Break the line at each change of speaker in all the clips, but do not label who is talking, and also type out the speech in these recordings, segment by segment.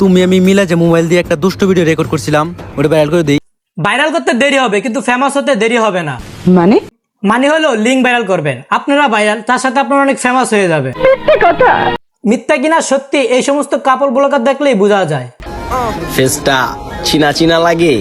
তুমি আমি মিলা যে মোবাইল দিয়ে একটা দুষ্ট ভিডিও রেকর্ড করছিলাম ওটা ভাইরাল করে দিই।
ভাইরাল করতে দেরি হবে কিন্তু ফেমাস হতে দেরি হবে না।
মানে?
মানে হলো লিঙ্ক ভাইরাল করবেন। আপনারা ভাইরাল তার সাথে আপনারা অনেক ফেমাস হয়ে যাবে। কথা। মিথ্যা কিনা সত্যি এই সমস্ত কাপড় ব্লগার দেখলেই বোঝা যায়।
ফেসটা চিনা চিনা লাগে।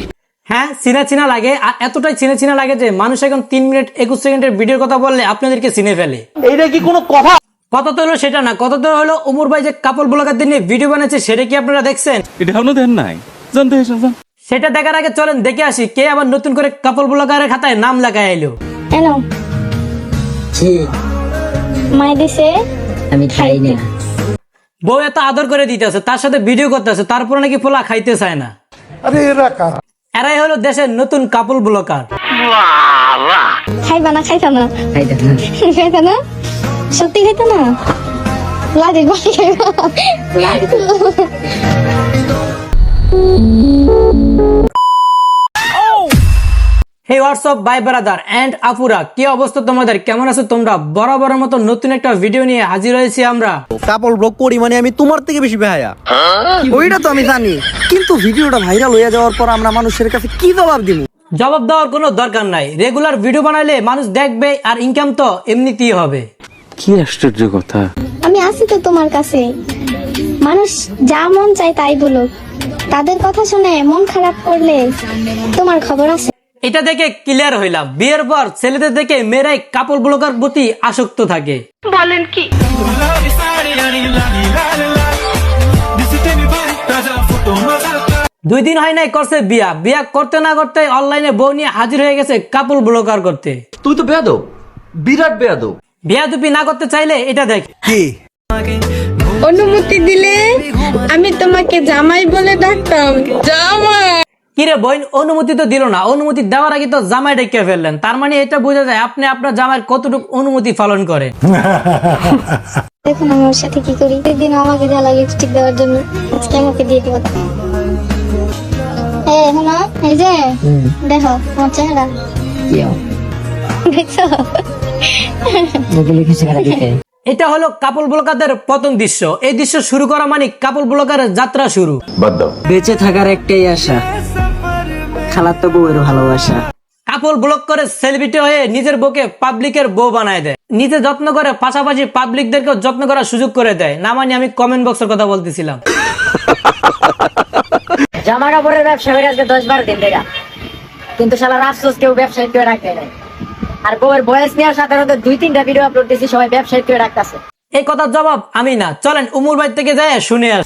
হ্যাঁ চিনা চিনা লাগে আর এতটাই চিনা চিনা লাগে যে মানুষ এখন তিন মিনিট একুশ সেকেন্ডের ভিডিওর কথা বললে আপনাদেরকে চিনে ফেলে।
এইটা কি কোনো কথা?
কত তো হলো সেটা না কত তো হলো উমর ভাই যে কাপড় ব্লগারদের নিয়ে ভিডিও বানাচ্ছে সেটা কি আপনারা দেখছেন?
এটা এখনও দেন নাই। জানতে এসেছেন
সেটা দেখার আগে চলেন দেখে আসি কে আবার নতুন করে কাপড় ব্লগারের খাতায় নাম লাগাই এলো।
হ্যালো। মাই দিছে?
আমি খাই না।
বউ এত আদর করে দিতেছে তার সাথে ভিডিও করতেছে তারপরে নাকি পোলা খাইতে চায় না। এরাই হলো দেশের নতুন কাপড় ব্লগার।
খাইবা না খাইতা না।
খাইতে না।
খাইতা না? সত্যি খাইতা না? লাগে
hey what's up by brother and আপুরা কি অবস্থা তোমাদের? কেমন আছো তোমরা? বরাবরের মতো নতুন একটা ভিডিও নিয়ে হাজির হয়েছি আমরা।
কাপড় ব্লগ করি মানে আমি তোমার থেকে বেশি বেহায়া।
ওইটা তো আমি জানি। কিন্তু ভিডিওটা ভাইরাল হয়ে যাওয়ার পর আমরা মানুষের কাছে কি জবাব দিব?
জবাব দেওয়ার কোনো দরকার নাই। রেগুলার ভিডিও বানাইলে মানুষ দেখবে আর ইনকাম তো এমনিতেই হবে।
কি আশ্চর্য কথা।
আমি আছি তো তোমার কাছে। মানুষ যা মন চায় তাই বলুক। তাদের কথা শুনে মন খারাপ করলে তোমার খবর আছে।
এটা দেখে ক্লিয়ার হইলাম। বিয়ের পর ছেলেদের দেখে মেয়েরাই কাপড় ব্লগার প্রতি আসক্ত থাকে। বলেন কি? দুই দিন হয় নাই করছে বিয়া। বিয়া করতে না করতে অনলাইনে বউ নিয়ে হাজির হয়ে গেছে কাপড় ব্লগার করতে।
তুই তো বেয়াদব। বিরাট বেয়াদব।
বিয়া দুপি না করতে চাইলে এটা দেখ।
কি?
অনুমতি দিলে আমি তোমাকে জামাই বলে ডাকতাম। জামাই!
কিরে বোন অনুমতি তো দিল না। অনুমতি দেওয়ার আগে তো জামাই ডেকে ফেললেন। তার মানে এটা বোঝা যায় আপনি আপনার জামাইয়ের কতটুকু অনুমতি পালন করে
দেখুন আমি ওর সাথে কি করি। একদিন আমাকে জ্বালা লিপস্টিক দেওয়ার জন্য। আজকে আমাকে দিয়ে দেবো। এই শোনো এই যে দেখো আমার চেহারা। দেখছ?
এটা হলো কাপল ব্লকারদের প্রথম দৃশ্য। এই দৃশ্য শুরু করা মানে কাপল ব্লকারের যাত্রা শুরু।
বেঁচে থাকার একটাই আশা। খালার তো বউয়ের ভালোবাসা।
কাপল ব্লক করে সেলিব্রিটি হয়ে নিজের বউকে পাবলিকের বউ বানায় দেয়। নিজে যত্ন করে পাশাপাশি পাবলিকদেরকেও যত্ন করার সুযোগ করে দেয়। না মানে আমি কমেন্ট বক্সের কথা বলতেছিলাম।
জামা কাপড়ের ব্যবসা করে আজকে দশ বারো দিন দেখা কিন্তু শালার আফসোস কেউ ব্যবসায়িক করে রাখতে নাই। আর বউয়ের বয়স নেওয়ার সাথে সাথে দুই তিনটা ভিডিও আপলোড দিয়েছি সবাই ব্যবসায়িক করে রাখতেছে
এই কথার জবাব আমি না। চলেন উমর বাড়ি থেকে যায় শুনে আস।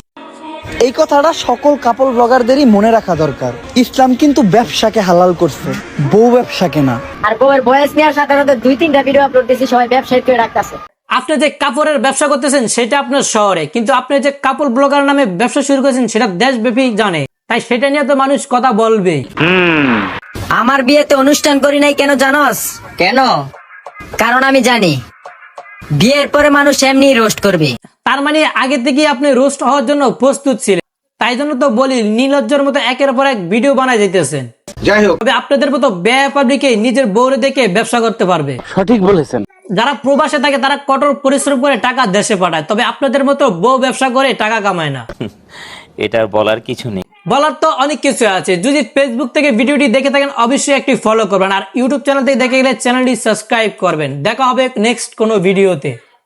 এই কথাটা সকল কাপড় ব্লগারদেরই মনে রাখা দরকার। ইসলাম কিন্তু ব্যবসাকে হালাল করছে বউ ব্যবসাকে না।
আর বউয়ের বয়স নেওয়ার সাধারণত দুই তিনটা ভিডিও আপলোড দিয়েছি সবাই ব্যবসায়িক করে রাখতেছে
আপনি যে কাপড়ের ব্যবসা করতেছেন সেটা আপনার শহরে। কিন্তু আপনি যে কাপড় ব্লগার নামে ব্যবসা শুরু করেছেন সেটা দেশব্যাপী জানে। তাই সেটা নিয়ে তো মানুষ কথা বলবে
আমার বিয়েতে অনুষ্ঠান করি নাই কেন জানোস? কেন? কারণ আমি জানি বিয়ের পরে মানুষ এমনি রোস্ট করবে।
তার মানে আগে থেকে আপনি রোস্ট হওয়ার জন্য প্রস্তুত ছিলেন। তাই জন্য তো বলি নীলজ্জর মতো একের পর এক ভিডিও বানায় যেতেছেন
যাই হোক।
তবে আপনাদের মতো ব্যয় পাবলিকে নিজের বউরে দেখে ব্যবসা করতে পারবে।
সঠিক বলেছেন।
যারা প্রবাসে থাকে তারা কঠোর পরিশ্রম করে টাকা দেশে পাঠায়। তবে আপনাদের মতো বউ ব্যবসা করে টাকা কামায় না।
এটা বলার কিছু নেই।
বলার তো অনেক কিছু আছে। যদি ফেসবুক থেকে ভিডিওটি দেখে থাকেন, অবশ্যই একটি ফলো করবেন। আর ইউটিউব চ্যানেল থেকে দেখে গেলে চ্যানেলটি সাবস্ক্রাইব করবেন। দেখা হবে নেক্সট কোনো ভিডিওতে